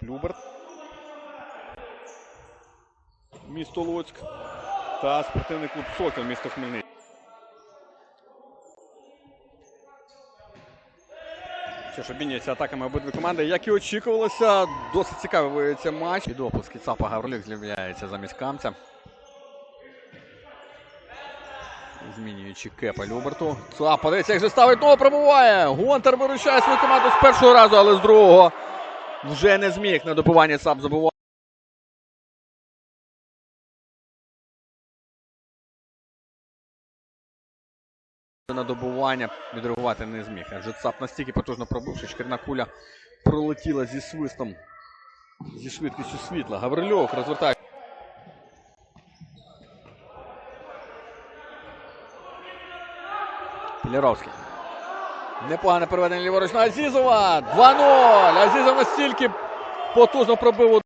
клуб Люберт. Місто Луцьк та спортивний клуб Сокіл місто Хмельницький. Що ж, обмінюються атаками обидві команди. Як і очікувалося, досить цікавий виявиться матч. Під опуски ЦАПа Гаврилюк з'являється замість камця. Змінюючи кепа Люберту. ЦАП, подивіться, як же ставить ногу, пробуває. Гонтар виручає свою команду з першого разу, але з другого вже не зміг. На добивання ЦАП забуває. На добування відреагувати не зміг. Адже ЦАП настільки потужно пробив, що шкірна куля пролетіла зі свистом, зі швидкістю світла. Гаврильов розвертає. Піляровський. Непогане переведення ліворуч на Азізова. 2-0. Азізов настільки потужно пробив.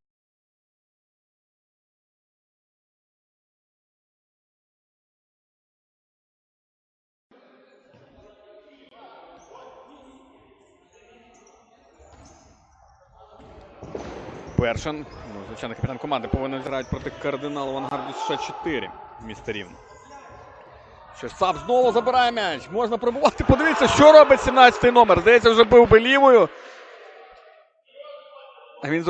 Першин, ну, звичайно, капітан команди повинен грати проти кардиналу Авангарду США 4 міста Рівне. САП знову забирає м'яч. Можна пробувати. Подивіться, що робить 17-й номер. Здається, вже бив би лівою. А він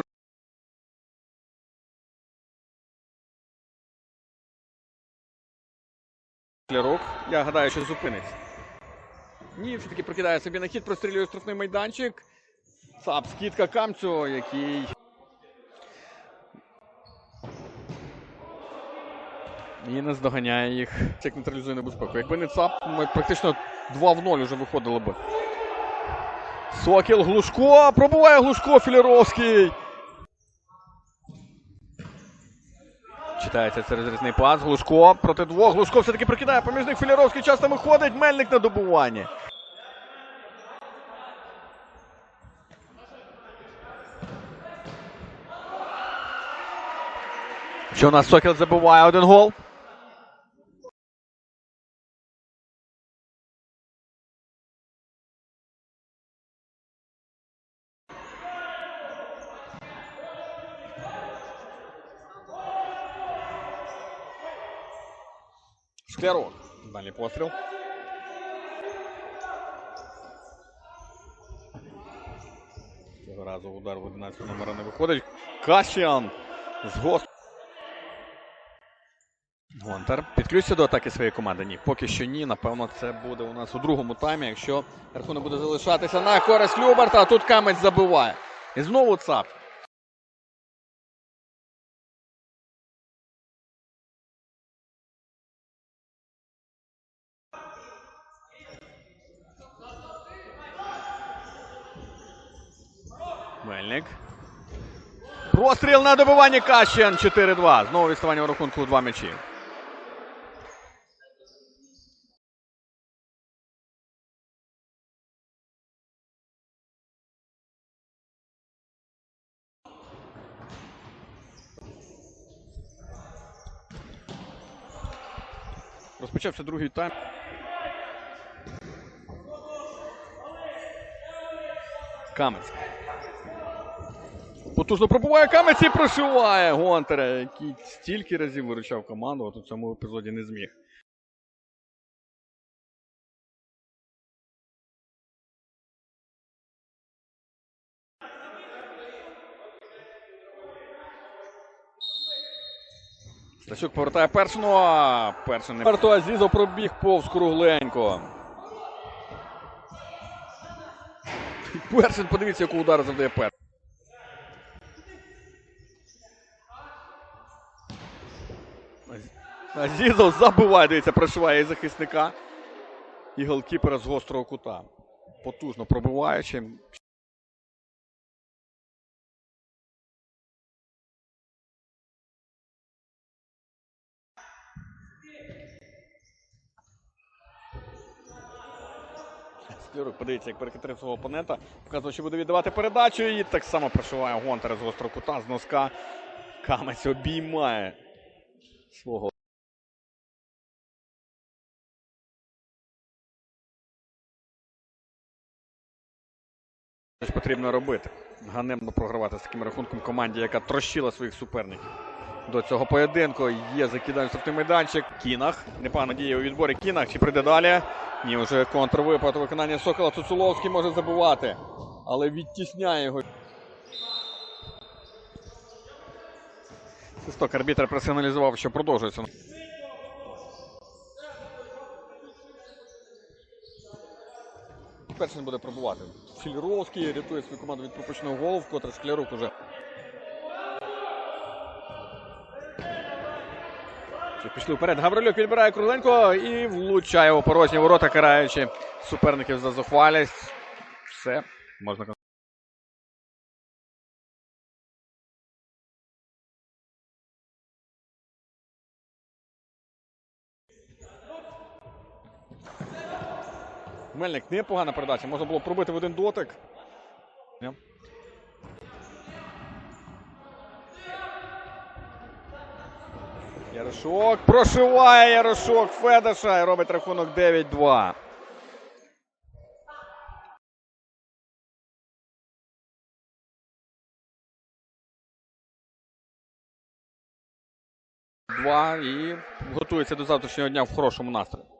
Клярук. Я гадаю, що зупиниться. Ні, все-таки прокидає собі на хід, прострілює штрафний майданчик. САП, скидка камцю, який. І не здоганяє їх. Як нейтралізує небезпеку. Якби не ЦАП, ми практично 2 в 0 вже виходили би. Сокіл Глушко. Пробуває Глушко Філіровський. Читається це розрізний пас. Глушко проти двох. Глушко все-таки прикидає. Поміж них Філіровський часто виходить. Мельник на добуванні. Що у нас Сокіл забуває один гол. Шклярук. Далі постріл. Цього разу удар в 11 номера не виходить. Кащіан з гост. Гонтар. Підключиться до атаки своєї команди? Ні, поки що ні. Напевно, це буде у нас у другому таймі, якщо рахунок буде залишатися на користь Люберта, а тут камець забиває. І знову ЦАП. Мельник. Простріл на добивання Кащен 4-2. Знову відставання в рахунку у два м'ячі. Розпочався другий тайм. Камець. Потужно пробуває камець і прошиває Гонтаря, який стільки разів виручав команду, от у цьому епізоді не зміг. Стасюк повертає першину, а не Варто Азізов пробіг повз кругленько. Першин, подивіться, яку удар завдає першин. Азізов забиває, дивіться, прошиває і захисника. І голкіпера з гострого кута. Потужно пробиваючи. Склярук подивіться, як перехитрив свого опонента. Показує, що буде віддавати передачу. І так само прошиває Гонтар з гострого кута, з носка. Камець обіймає свого. Щось потрібно робити. Ганебно програвати з таким рахунком команді, яка трощила своїх суперників. До цього поєдинку є закидання в майданчик. Кінах. Непогано діє у відборі. Кінах. Чи прийде далі? Ні, вже контрвипад у виконанні Сокола. Цуцуловський може забувати. Але відтісняє його. Свисток арбітр просигналізував, що продовжується. Перший буде пробувати. Філіровський рятує свою команду від пропущеного голу, вкотре Шклярук уже. Пішли вперед. Гаврилюк підбирає кругленько і влучає у порожні ворота, караючи суперників за зухвалість. Все, можна Мельник непогана передача. Можна було пробити в один дотик. Ярошок прошиває Ярошок Федеша і робить рахунок 9-2. Два і готується до завтрашнього дня в хорошому настрої.